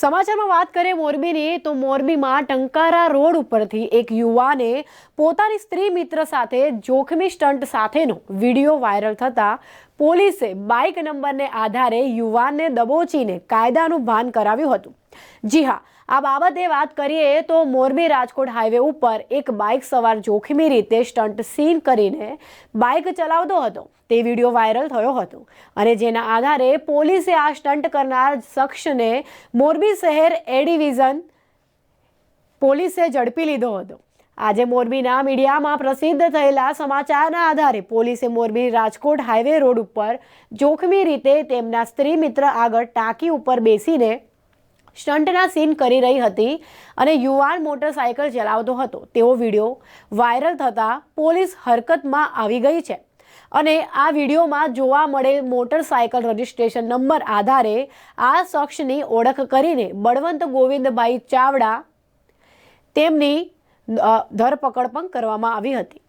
સમાચારમાં વાત કરીએ મોરબીની, તો મોરબીમાં ટંકારા રોડ ઉપરથી એક યુવાને પોતાની સ્ત્રી મિત્ર સાથે જોખમી સ્ટન્ટ સાથેનો વીડિયો વાયરલ થતા પોલીસે બાઇક નંબરને આધારે યુવાનને દબોચીને કાયદાનું ભાન કરાવ્યું હતું. જી હા, આ બાબતે વાત કરીએ તો મોરબી રાજકોટ હાઈવે ઉપર એક બાઇક સવાર જોખમી રીતે સ્ટન્ટ સીન કરીને બાઇક ચલાવતો હતો. તે વીડિયો વાયરલ થયો હતો અને જેના આધારે પોલીસે આ સ્ટન્ટ કરનાર શખ્સને મોરબી શહેર એ ડિવિઝન પોલીસે ઝડપી લીધો હતો. આજે મોરબીના મીડિયામાં પ્રસિદ્ધ થયેલા સમાચારના આધારે પોલીસે મોરબી રાજકોટ હાઈવે રોડ ઉપર જોખમી રીતે તેમના સ્ત્રી મિત્ર આગળ ટાંકી ઉપર બેસીને સ્ટંટના સીન કરી રહી હતી અને યુવાન મોટરસાયકલ ચલાવતો હતો. તેવો વીડિયો વાયરલ થતાં પોલીસ હરકતમાં આવી ગઈ છે. અને આ વિડીયોમાં જોવા મળેલ મોટરસાયકલ રજિસ્ટ્રેશન નંબર આધારે આ શખ્સની ઓળખ કરીને બળવંત ગોવિંદભાઈ ચાવડા તેમની ધરપકડ પણ કરવામાં આવી હતી.